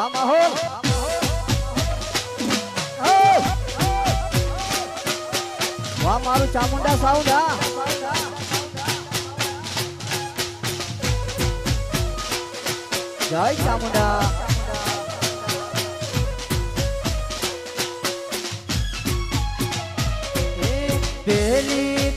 એવા માહોલ વાહ મારું ચામુંડા સાઉન્ડ હા. જય ચામુંડા. feliz.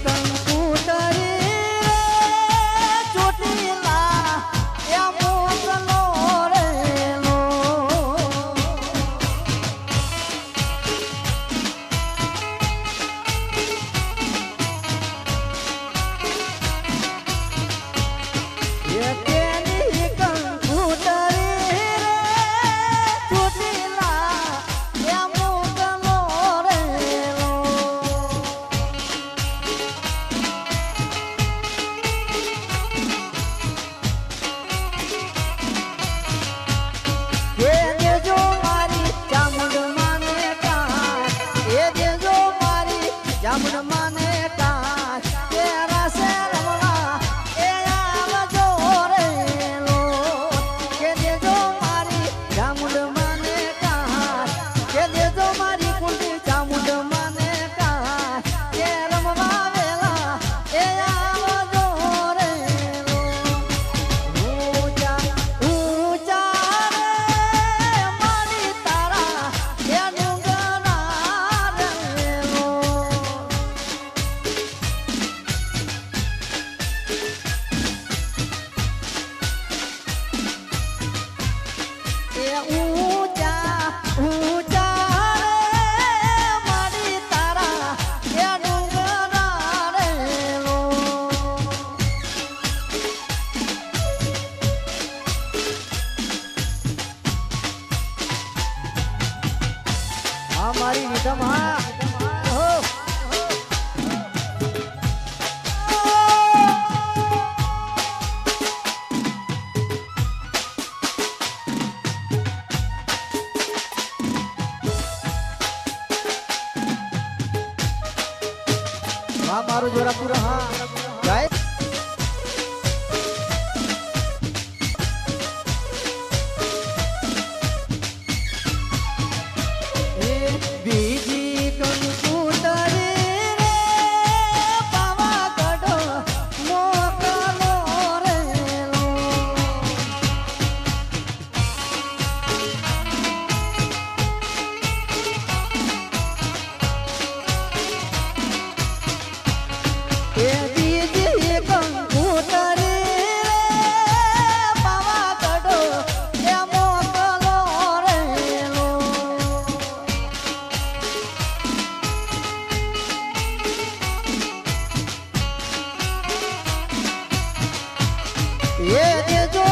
আরো জোরা পুরো એ દેજો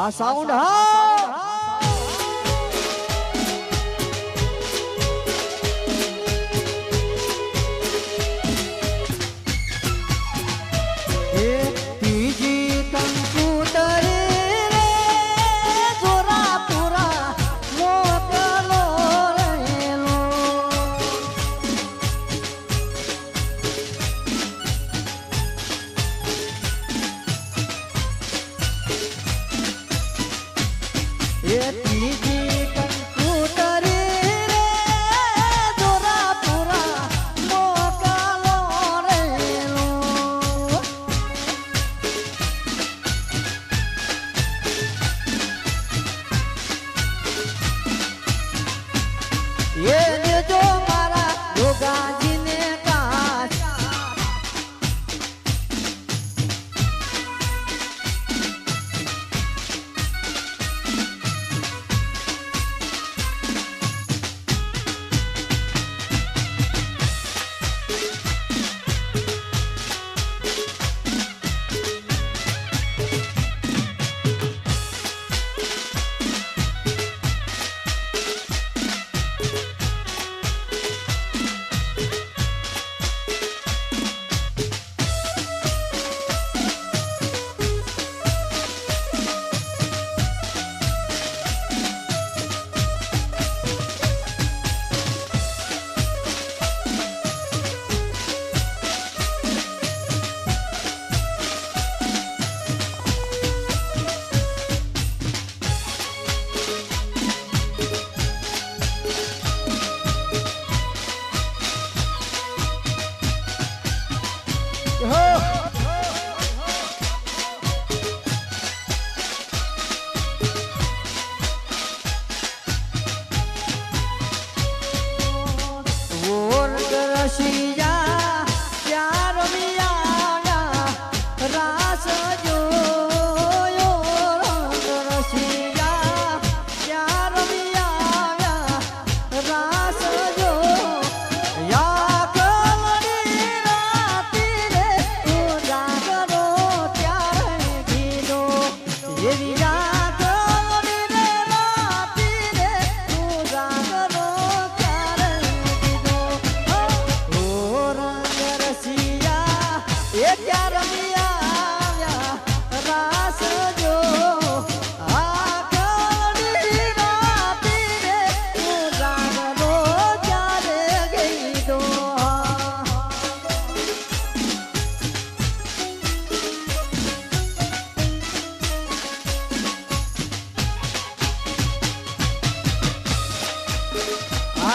હા સાઉન્ડ હા!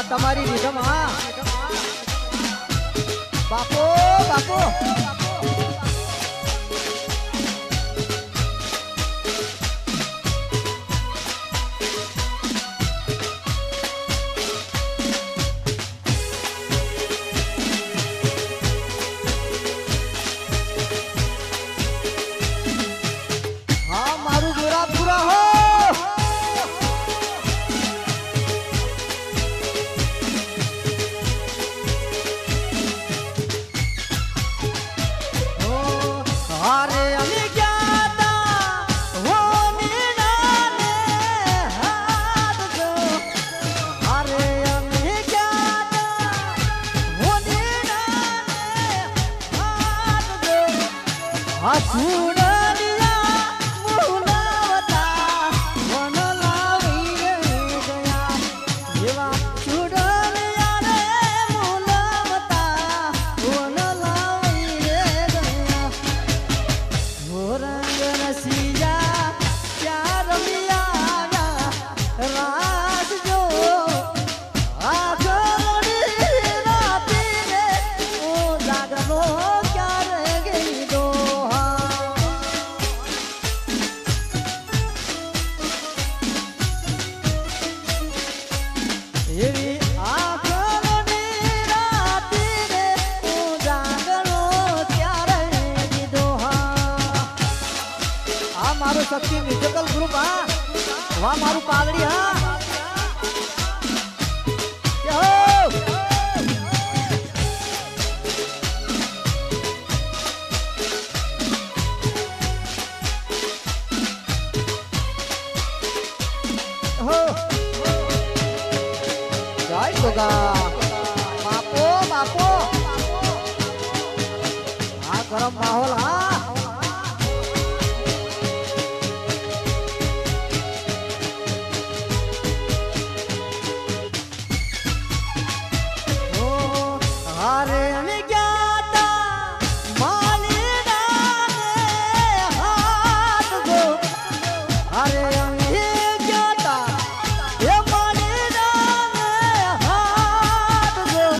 તમારી નિધમ હા. બાપો બાપો. આસુડા શક્તિ મ્યુઝિકલ ગ્રુપ હા વાહ મારું પાઘડી હા. માપો માપો આ ગરમ માહોલ